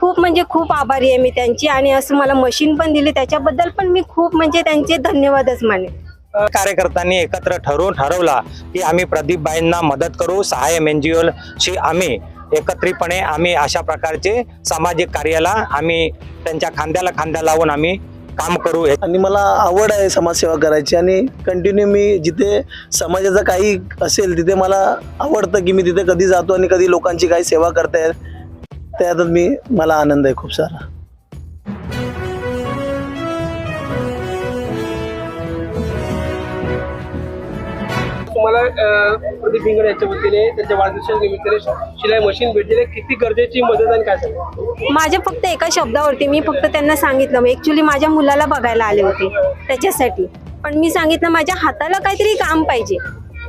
खूप म्हणजे खूप आभारी आहे मी त्यांची आणि असं मला मशीन पण दिली. त्याच्याबद्दल पण मी खूप म्हणजे त्यांचे धन्यवादच माने कार्यकर्त्यांनी एकत्र ठरवून ठरवला की आम्ही प्रदीपबाईंना मदत करू सहाय्यम एन जी शी आम्ही एकत्रितपणे आम्ही अशा प्रकारचे सामाजिक कार्याला आम्ही त्यांच्या खांद्याला खांदा लावून आम्ही काम करू. आणि मला आवड आहे समाजसेवा करायची आणि कंटिन्यू मी जिथे समाजाचं काही असेल तिथे मला आवडतं की मी तिथे कधी जातो आणि कधी लोकांची काही सेवा करता येईल. त्यातच मी मला आनंद आहे खूप सारा. तुम्हाला अं, प्रदीप भिंगड यांच्या वतीने त्यांच्या वाढदिवसाच्या निमित्ताने शिलाई मशीन भेटलेली आहे. किती गरजेची मदत आणि काय सांगा माझ्या फक्त एका शब्दावरती मी फक्त त्यांना सांगितलं ऍक्च्युली माझ्या मुलाला बघायला आले होते त्याच्यासाठी. पण मी सांगितलं माझ्या हाताला काहीतरी काम पाहिजे.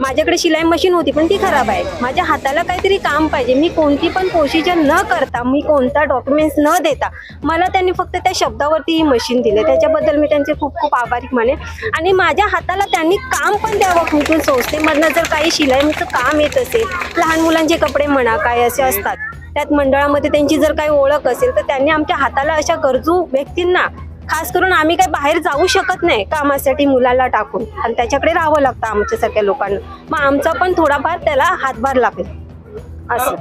माझ्याकडे शिलाई मशीन होती पण ती खराब आहे. माझ्या हाताला काहीतरी काम पाहिजे. मी कोणती पण प्रोसिजर न करता मी कोणता डॉक्युमेंट्स न देता मला त्यांनी फक्त त्या शब्दावरती ही मशीन दिलं. त्याच्याबद्दल मी त्यांचे खूप खूप आभारी माने आणि माझ्या हाताला त्यांनी काम पण द्यावं कुठून संस्थेमधनं. जर काही शिलाईचं काम येत असेल लहान मुलांचे कपडे म्हणा काय असे असतात त्यात मंडळामध्ये त्यांची जर काही ओळख असेल तर त्यांनी आमच्या हाताला अशा गरजू व्यक्तींना खास करून आम्ही काही बाहेर जाऊ शकत नाही कामासाठी मुलाला टाकून. आणि त्याच्याकडे राहावं लागतं आमच्यासारख्या लोकांना. मग आमचा पण थोडाफार त्याला हातभार लागेल. असं.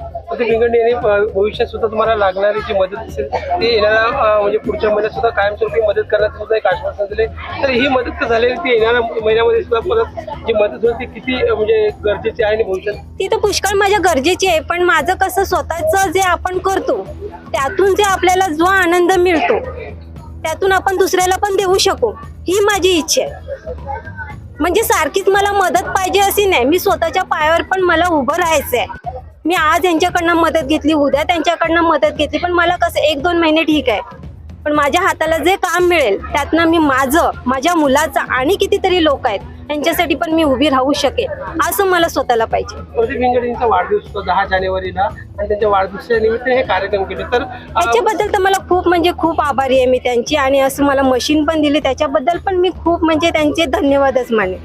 भविष्यात सुद्धा तुम्हाला लागणारी जी मदत असेल ती येणाऱ्या अं, म्हणजे पुढच्या महिन्यात सुद्धा कायमस्वरूपी मदत करण्याचं सुद्धा एक आश्वासन दिले तर ही मदत झालेली ती येणाऱ्या महिन्यामध्ये सुद्धा परत जी मदत होईल ती किती म्हणजे गरजेची आहे आणि भविष्यात? ती तर पुष्कळ माझ्या गरजेची आहे पण माझं कसं स्वतःच जे आपण करतो त्यातून जे आपल्याला जो आनंद मिळतो त्यातून आपण दुसऱ्याला पण देऊ शकू. ही माझी इच्छा आहे. म्हणजे सारखीच मला मदत पाहिजे अशी नाही. मी स्वतःच्या पायावर पण मला उभं राहायचं आहे मी आज यांच्याकडनं मदत घेतली उद्या त्यांच्याकडनं मदत घेतली पण मला कसं एक दोन महिने ठीक आहे. पण माझ्या हाताला जे काम मिळेल त्यातनं मी माझं माझ्या मुलाचं आणि कितीतरी लोक आहेत यांच्यासाठी पण मी उभी राहू शकेल असं मला स्वतःला पाहिजे. प्रदीप भिंगड यांचा वाढदिवस होता दहा जानेवारीला आणि त्यांच्या वाढदिवसाच्या निमित्ताने हे कार्यक्रम केले. तर त्याच्याबद्दल तर मला खूप म्हणजे खूप आभारी आहे मी त्यांची आणि असं मला मशीन पण दिली त्याच्याबद्दल पण मी खूप म्हणजे त्यांचे धन्यवादच माने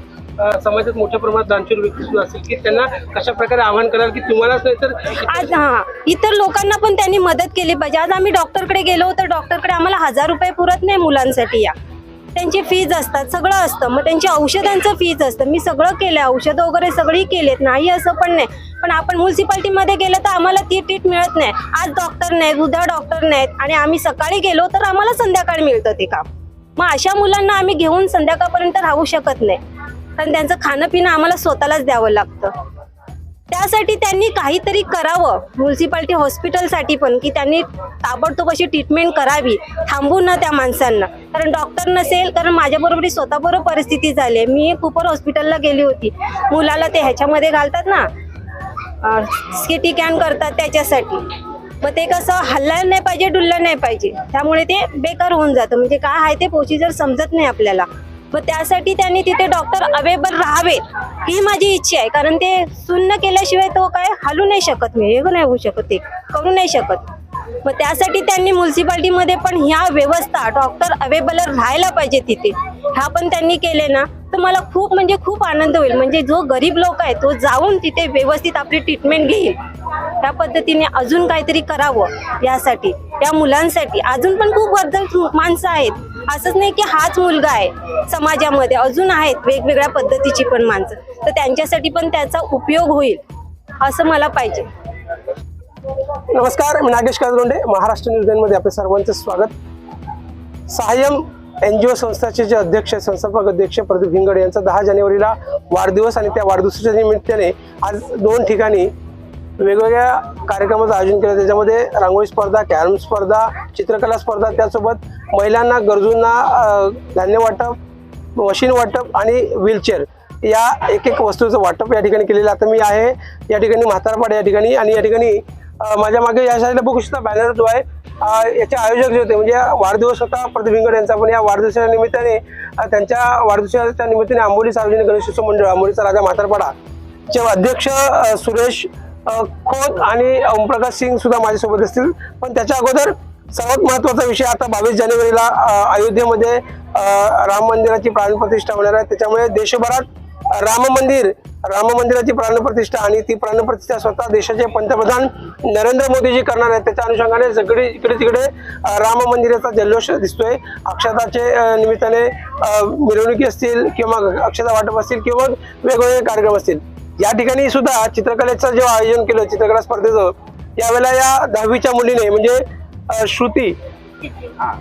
समाजात मोठ्या प्रमाणात दानशूर व्यक्ती सुद्धा असेल की त्यांना कशा प्रकारे आवाहन कराल की तुम्हालाच नाही तर आज हा इतर लोकांना पण त्यांनी मदत केली पाहिजे. आज आम्ही डॉक्टरकडे गेलो तर डॉक्टरकडे आम्हाला हजार रुपये पुरत नाही मुलांसाठी या. त्यांची फीज असतात सगळं असतं. मग त्यांची औषधांचं फीज असतं. मी सगळं केलं औषधं वगैरे सगळी केलेत. नाही असं पण नाही. पण आपण म्युन्सिपाल्टीमध्ये गेलं तर आम्हाला ती ट्रीट मिळत नाही. आज डॉक्टर नाहीत उद्या डॉक्टर नाहीत. आणि आम्ही सकाळी गेलो तर आम्हाला संध्याकाळी मिळतं ते काम. मग अशा मुलांना आम्ही घेऊन संध्याकाळपर्यंत राहू शकत नाही. कारण त्यांचं खाणं पिणं आम्हाला स्वतःलाच द्यावं लागतं. त्यासाठी त्यांनी काहीतरी करावं. म्युन्सिपाल्टी हॉस्पिटलसाठी पण की त्यांनी ताबडतोब अशी ट्रीटमेंट करावी थांबू ना त्या माणसांना. कारण डॉक्टर नसेल कारण माझ्याबरोबर स्वतःबरोबर परिस्थिती झाली आहे. मी कुपर हॉस्पिटलला गेली होती. मुलाला ते ह्याच्यामध्ये घालतात ना सिटी कॅन करतात त्याच्यासाठी. मग ते कसं हल्लं नाही पाहिजे डुललं नाही पाहिजे. त्यामुळे ते बेकार होऊन जातं. म्हणजे काय आहे ते प्रोसिजर समजत नाही आपल्याला. मग त्यासाठी त्यांनी तिथे डॉक्टर अवेलेबल राहावे ही माझी इच्छा आहे. कारण ते सुन्न केल्याशिवाय तो काय हलू नाही शकत मी हे नाही होऊ शकत ते करू नाही शकत. मग त्यासाठी त्यांनी म्युन्सिपाल्टीमध्ये पण ह्या व्यवस्था डॉक्टर अवेलेबल राहायला पाहिजे तिथे. ह्या पण त्यांनी केले ना तर मला खूप म्हणजे खूप आनंद होईल. म्हणजे जो गरीब लोक आहे तो जाऊन तिथे व्यवस्थित आपली ट्रीटमेंट घेईल. त्या पद्धतीने अजून काहीतरी करावं यासाठी त्या मुलांसाठी. अजून पण खूप गरजू माणसं आहेत. असंच नाही की हाच मुलगा आहे समाजामध्ये अजून आहेत वेगवेगळ्या पद्धतीची पण माणसं. तर त्यांच्यासाठी पण त्याचा उपयोग होईल असं मला पाहिजे. नमस्कार मी नागेश काजरोंडे महाराष्ट्र न्यूजमध्ये आपल्या सर्वांचं स्वागत. सहाय्यम एन जी ओ संस्थाचे जे अध्यक्ष संस्थापक अध्यक्ष प्रदीप हिंगड यांचा दहा जानेवारीला वाढदिवस आणि त्या वाढदिवसाच्या निमित्ताने आज दोन ठिकाणी वेगवेगळ्या कार्यक्रमाचं आयोजन केलं. त्याच्यामध्ये रांगोळी स्पर्धा कॅरम स्पर्धा चित्रकला स्पर्धा त्यासोबत महिलांना गरजूंना धान्य वाटप मशीन वाटप आणि व्हीलचेअर या एक एक वस्तूचं वाटप या ठिकाणी केलेलं आता मी आहे या ठिकाणी म्हातारपाड या ठिकाणी आणि या ठिकाणी माझ्या मागे या साईडला बघू शकता बॅनर जो आहे याचे आयोजक जे होते म्हणजे वाढदिवस होता प्रदीप यांचा पण या वाढदिवसाच्या निमित्ताने त्यांच्या वाढदिवसाच्या निमित्ताने आंबोली सार्वजनिक गणेशोत्सव मंडळ आंबोलीचा राजा म्हातारपाडा चे अध्यक्ष सुरेश खोत आणि ओमप्रकाश सिंग सुद्धा माझ्यासोबत असतील. पण त्याच्या अगोदर सर्वात महत्त्वाचा विषय आता बावीस जानेवारीला अयोध्येमध्ये राम मंदिराची प्राणप्रतिष्ठा होणार आहे. त्याच्यामुळे देशभरात राम मंदिर राम मंदिराची प्राणप्रतिष्ठा आणि ती प्राणप्रतिष्ठा स्वतः देशाचे पंतप्रधान नरेंद्र मोदीजी करणार आहेत. त्याच्या अनुषंगाने सगळे इकडे तिकडे राम मंदिराचा जल्लोष दिसतोय. अक्षताचे निमित्ताने मिरवणुकी असतील किंवा अक्षता वाटप असतील किंवा वेगवेगळे कार्यक्रम असतील. या ठिकाणी सुद्धा चित्रकलेचं जेव्हा आयोजन केलं चित्रकला स्पर्धेचं यावेळेला या दहावीच्या मुलीने म्हणजे श्रुती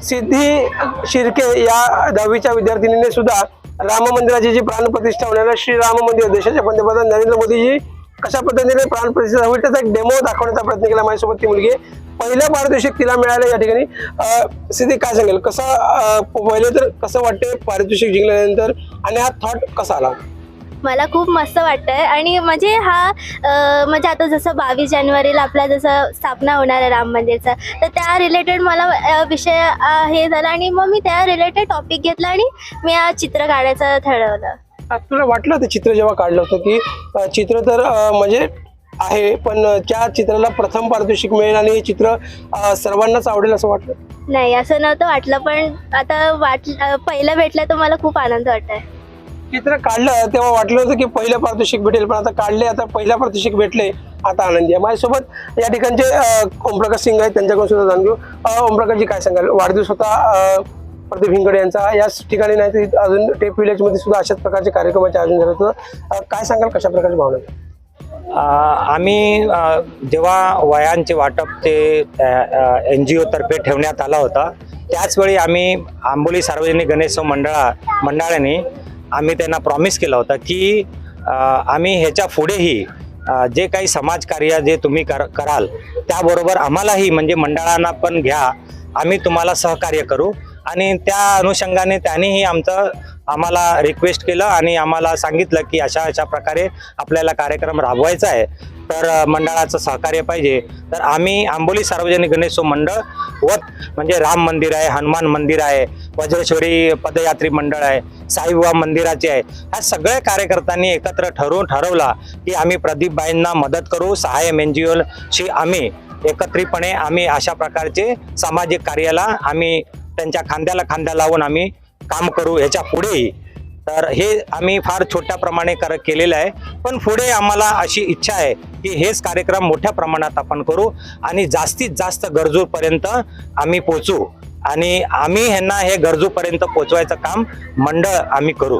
सिद्धी शिर्के या दहावीच्या विद्यार्थिनीने सुद्धा राम मंदिराची जी प्राणप्रतिष्ठा होणार श्रीराम श्री राम मंदिर देशाचे पंतप्रधान नरेंद्र मोदीजी कशा पद्धतीने प्राणप्रतिष्ठा होईल त्याचा एक डेमो दाखवण्याचा प्रयत्न केला माझ्यासोबत ती मुलगी पहिल्या पारितोषिक तिला मिळालं या ठिकाणी. सिद्धी काय सांगेल? कसं पहिले तर कसं वाटते पारितोषिक जिंकल्यानंतर? आणि हा थॉट कसा आला? मला खूप मस्त वाटतंय. आणि म्हणजे हा म्हणजे आता जसं बावीस जानेवारीला आपला जसं स्थापना होणार आहे राम मंदिरचं तर त्या रिलेटेड मला विषय हे झाला आणि मग मी त्या रिलेटेड टॉपिक घेतला आणि मी हा चित्र काढायचं ठरवलं. तुला वाटलं ते चित्र जेव्हा काढलं होतं की चित्र तर म्हणजे आहे पण त्या चित्राला प्रथम पारितोषिक मिळेल आणि हे चित्र सर्वांनाच आवडेल असं वाटलं? नाही असं नव्हतं वाटलं पण आता वाट पहिलं भेटलं तर मला खूप आनंद वाटतंय. चित्र काढलं तेव्हा वाटलं होतं की पहिलं पारितोषिक भेटेल पण आता काढले आता पहिल्या पारितोषिक भेटले आता आनंदी आहे. माझ्यासोबत या ठिकाणचे ओमप्रकाश सिंग आहेत त्यांच्याकडून सुद्धा जाणून घेऊ. ओमप्रकाशजी काय सांगाल? वाढदिवस होता प्रदीप हिंगडे यांचा. याच ठिकाणी नाही तर अजून टेप विलेजमध्ये सुद्धा अशाच प्रकारचे कार्यक्रमाचे आयोजन झालं होतं. काय सांगाल कशा प्रकारची भावना आम्ही जेव्हा वयांचे वाटप ते एन जी ओतर्फे ठेवण्यात आला होता त्याचवेळी आम्ही आंबोली सार्वजनिक गणेशोत्सव मंडळा मंडळाने आम्ही त्यांना प्रॉमिस केलं होतं की आम्ही ह्याच्या पुढेही जे काही समाजकार्य जे तुम्ही कर कराल त्याबरोबर आम्हालाही म्हणजे मंडळांना पण घ्या. आम्ही तुम्हाला सहकार्य करू. आणि त्या अनुषंगाने त्यांनीही आमचं आम्हाला रिक्वेस्ट केलं आणि आम्हाला सांगितलं की अशा अशा प्रकारे आपल्याला कार्यक्रम राबवायचा आहे. तर मंडळाचं सहकार्य पाहिजे. तर आम्ही आंबोली सार्वजनिक गणेशोत्सव मंडळ व म्हणजे राम मंदिर आहे हनुमान मंदिर आहे वज्रेश्वरी पदयात्री मंडळ आहे साईबाबा मंदिराचे आहे. ह्या सगळ्या कार्यकर्त्यांनी एकत्र ठरवून ठरवला की आम्ही प्रदीपबाईंना मदत करू सहाय्यम एन जी शी आम्ही एकत्रितपणे आम्ही अशा प्रकारचे सामाजिक कार्याला आम्ही त्यांच्या खांद्याला खांद्या लावून आम्ही काम करू. ह्याच्या पुढेही तर हे आम्ही फार छोट्या प्रमाणे कर केलेलं आहे. पण पुढे आम्हाला अशी इच्छा आहे की हेच कार्यक्रम मोठ्या प्रमाणात आपण करू आणि जास्तीत जास्त गरजूपर्यंत आम्ही पोचू आणि आम्ही ह्यांना हे गरजूपर्यंत पोचवायचं काम मंडळ आम्ही करू.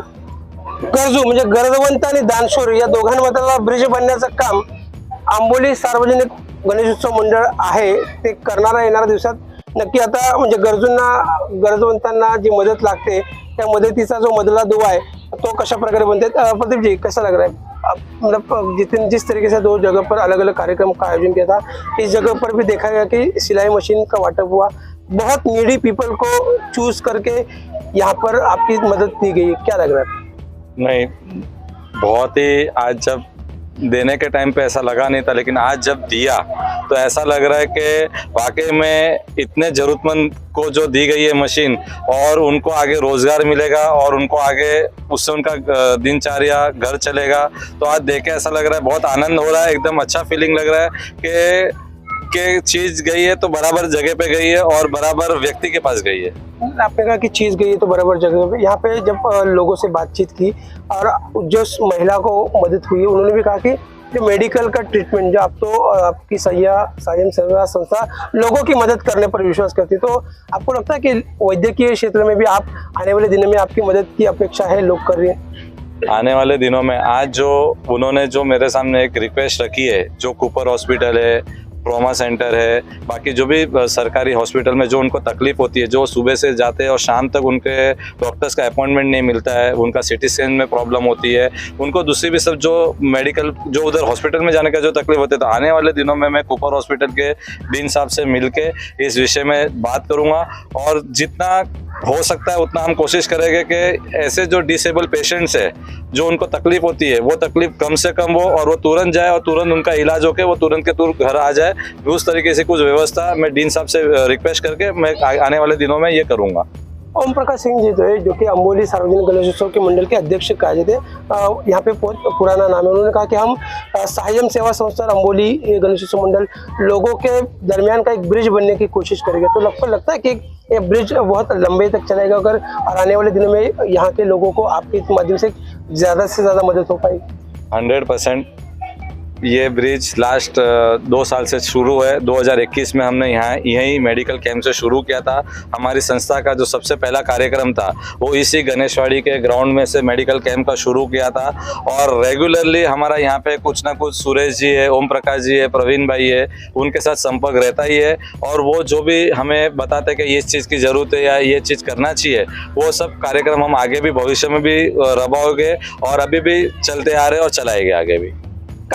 गरजू म्हणजे गरजवंत आणि दानशूर या दोघांमधला ब्रिज बनण्याचं काम आंबोली सार्वजनिक गणेशोत्सव मंडळ आहे. ते करणारा येणाऱ्या दिवसात नक्की आता म्हणजे गरजूंना गरजवंतांना जी मदत लागते त्या मदतीचा जो मधला दुवा आहे तो कशा प्रकारे बनते? प्रदीप जी कैसा लग रहा है मतलब जितने जिस तरीके से दो जगह पर अलग अलग कार्यक्रम का आयोजन किया था, इस जगह पर भी देखा गया कि सिलाई मशीन का वाटप हुआ। बहुत नीडी पीपल को चूज़ करके यहाँ पर आपकी मदद दी गई। क्या लग रहा है? नहीं, बहुत ही आज जब देने के टाइम पे ऐसा लगा नहीं था, लेकिन आज जब दिया तो ऐसा लग रहा है कि वाकई में इतने जरूरतमंद को जो दी गई है मशीन, और उनको आगे रोज़गार मिलेगा, और उनको आगे उससे उनका दिनचर्या, घर चलेगा। तो आज देख ऐसा लग रहा है, बहुत आनंद हो रहा है, एकदम अच्छा फीलिंग लग रहा है कि कि चीज़ गई है तो बराबर जगह पे गई है, और बराबर व्यक्ति के पास गई है। आपने कहा कि चीज़ गई है तो बराबर जगह पे, यहाँ पे जब लोगों से बातचीत की, और जो महिला को मदद हुई उन्होंने भी कहा कि जो मेडिकल का ट्रीटमेंट जो आप तो और आपकी सैया स्वयं सेवा संस्था लोगों की मदद करने पर विश्वास करती है। तो आपको लगता है कि वैद्यकीय क्षेत्र में भी आप आने वाले दिनों में आपकी मदद की अपेक्षा है, लोग कर रहे हैं? आने वाले दिनों में आज जो, उन्होंने जो मेरे सामने एक रिक्वेस्ट रखी है, जो कूपर हॉस्पिटल है ट्रॉमा सेंटर है, बाकी जो भी सरकारी हॉस्पिटल में जो उनको तकलीफ़ होती है, जो सुबह से जाते हैं और शाम तक उनके डॉक्टर्स का अपॉइंटमेंट नहीं मिलता है, उनका सिटी स्कैन में प्रॉब्लम होती है, उनको दूसरी भी सब जो मेडिकल, जो उधर हॉस्पिटल में जाने का जो तकलीफ़ होती है तो आने वाले दिनों में मैं कुपर हॉस्पिटल के डीन साहब से मिल इस विषय में बात करूँगा और जितना हो सकता है उतना हम कोशिश करेंगे कि ऐसे जो डिसेबल पेशेंट्स है, जो उनको तकलीफ़ होती है, वो तकलीफ़ कम से कम हो और वो तुरंत जाए और तुरंत उनका इलाज होके वो तुरंत के तुरंत घर आ जाए। उस तरीके से कुछ व्यवस्था मैं डीन साहब से रिक्वेस्ट करके मैं आने वाले दिनों में ये करूँगा। ओम प्रकाश सिंह जी जो है, जो कि अम्बोली सार्वजनिक गणेशोत्सव के मंडल के अध्यक्ष कहे थे यहाँ पे पुराना नाम है। उन्होंने कहा कि हम सहायम सेवा संस्था अम्बोली गणेशोत्सव मंडल लोगों के दरमियान का एक ब्रिज बनने की कोशिश करेगा। तो लगभग लगता है कि ये ब्रिज बहुत लंबे तक चलेगा अगर, और आने वाले दिनों में यहाँ के लोगों को आपके माध्यम से ज़्यादा से ज़्यादा मदद हो पाएगी। हंड्रेड परसेंट ये ब्रिज लास्ट दो साल से शुरू है। 2021 में हमने यहाँ, यहीं मेडिकल कैंप से शुरू किया था। हमारी संस्था का जो सबसे पहला कार्यक्रम था, वो इसी गणेशवाड़ी के ग्राउंड में से मेडिकल कैंप का शुरू किया था। और रेगुलरली हमारा यहाँ पे कुछ ना कुछ सुरेश जी है, ओम प्रकाश जी है, प्रवीण भाई है, उनके साथ संपर्क रहता ही है। और वो जो भी हमें बताते कि इस चीज़ की ज़रूरत है या ये चीज़ करना चाहिए, वो सब कार्यक्रम हम आगे भी, भविष्य में भी रबाओगे और अभी भी चलते आ रहे और चलाएँगे आगे भी।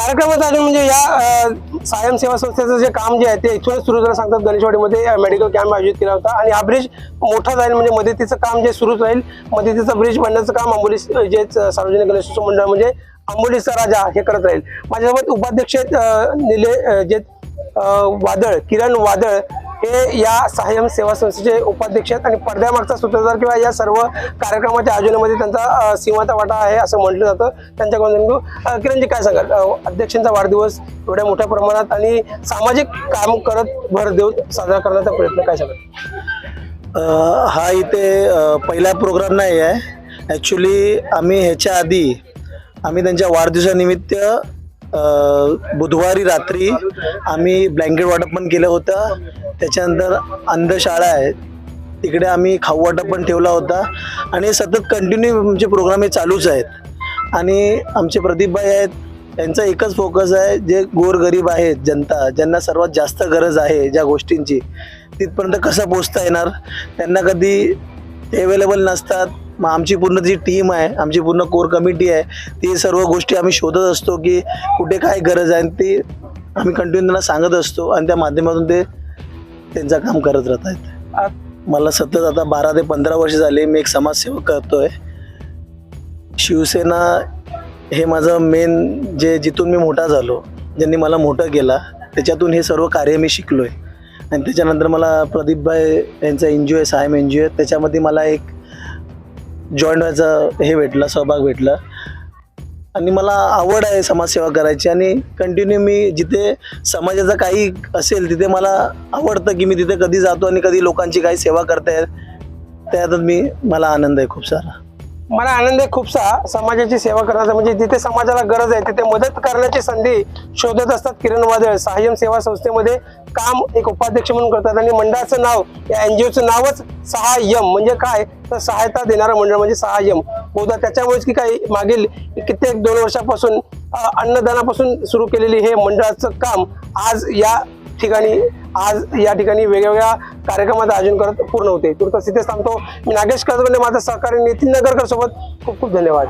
कार्यक्रमात आले म्हणजे या अ, सायम सेवा संस्थेचं जे काम जे आहे ते इथूनच सुरू झालं. सांगतात गणेशवाडीमध्ये मेडिकल कॅम्प आयोजित केला होता. आणि हा ब्रिज मोठा जाईल म्हणजे मदतीचं काम जे सुरूच राहील मदतीचं ब्रिज बनण्याचं काम अंबोलीस जे सार्वजनिक गणेशोत्सव मंडळ म्हणजे अंबोलीचा राजा हे करत राहील. माझ्यासोबत उपाध्यक्ष आहेत, निले जे वादळ किरण वादळ हे या सहाय्यम सेवा संस्थेचे उपाध्यक्ष आहेत आणि पडद्यामागचा सूत्रधार किंवा या सर्व कार्यक्रमाच्या आयोजनामध्ये त्यांचा सीमाचा वाटा आहे असं म्हटलं जातं. त्यांच्याकडून किरणजी काय सांगाल? अध्यक्षांचा वाढदिवस एवढ्या मोठ्या प्रमाणात आणि सामाजिक काम करत भर देऊन साजरा करण्याचा प्रयत्न काय सांगाल? हा इथे पहिला प्रोग्राम नाही आहे. ॲक्च्युली आम्ही ह्याच्या आधी आम्ही त्यांच्या वाढदिवसानिमित्त बुधवारी रात्री आम्ही ब्लँकेट वाटप पण केलं होतं. त्याच्यानंतर अंधशाळा आहे. तिकडे आम्ही खाऊ वाटप पण ठेवला होता. आणि सतत कंटिन्यू आमचे प्रोग्राम हे चालूच आहेत. आणि आमचे प्रदीपबाई आहेत. त्यांचा एकच फोकस आहे. जे गोरगरीब आहेत जनता ज्यांना सर्वात जास्त गरज आहे ज्या गोष्टींची तिथपर्यंत कसं पोचता येणार? त्यांना कधी अवेलेबल नसतात. मग आमची पूर्ण जी टीम आहे आमची पूर्ण कोर कमिटी आहे ती सर्व गोष्टी आम्ही शोधत असतो की कुठे काय गरज आहे. आणि ती आम्ही कंटिन्यू त्यांना सांगत असतो आणि त्या माध्यमातून ते त्यांचं काम करत राहत आहेत मला सतत आता बारा ते पंधरा वर्ष झाले मी एक समाजसेवा करतोय. शिवसेना हे माझं मेन जे जिथून मी मोठा झालो ज्यांनी मला मोठं केला त्याच्यातून हे सर्व कार्य मी शिकलो आहे आणि त्याच्यानंतर मला प्रदीपभाई यांचा एन जी ओ आहे सायम एन जी ओ आहे त्याच्यामध्ये मला एक जॉईंट व्हायचं हे भेटलं सहभाग भेटला. आणि मला आवड आहे समाजसेवा करायची आणि कंटिन्यू मी जिथे समाजाचं काही असेल तिथे मला आवडतं की मी तिथे कधी जातो आणि कधी लोकांची काही सेवा करता त्यातच मी मला आनंद आहे खूप सारा. मला आनंद आहे खूपसा. समाजाची सेवा करण्याचा म्हणजे जिथे समाजाला गरज आहे तिथे मदत करण्याची संधी शोधत असतात किरण वादळ. सहाय्यम सेवा संस्थेमध्ये काम एक उपाध्यक्ष म्हणून करतात आणि मंडळाचं नाव या एनजीओचं नावच सहाय्यम. म्हणजे काय? तर सहायता देणारं मंडळ म्हणजे सहाय्यम. बहुधा त्याच्यामुळेच की काही मागील कित्येक दोन वर्षापासून अन्नदानापासून सुरू केलेली हे मंडळाचं काम आज या ठिकाणी आज या ठिकाणी वेगवेगळ्या कार्यक्रमाचं आयोजन करत पूर्ण होते. तुर्तास इथे थांबतो. मी नागेश कर्जबंडे माझा सहकारी नितीन नगरकर सोबत खूप खूप धन्यवाद.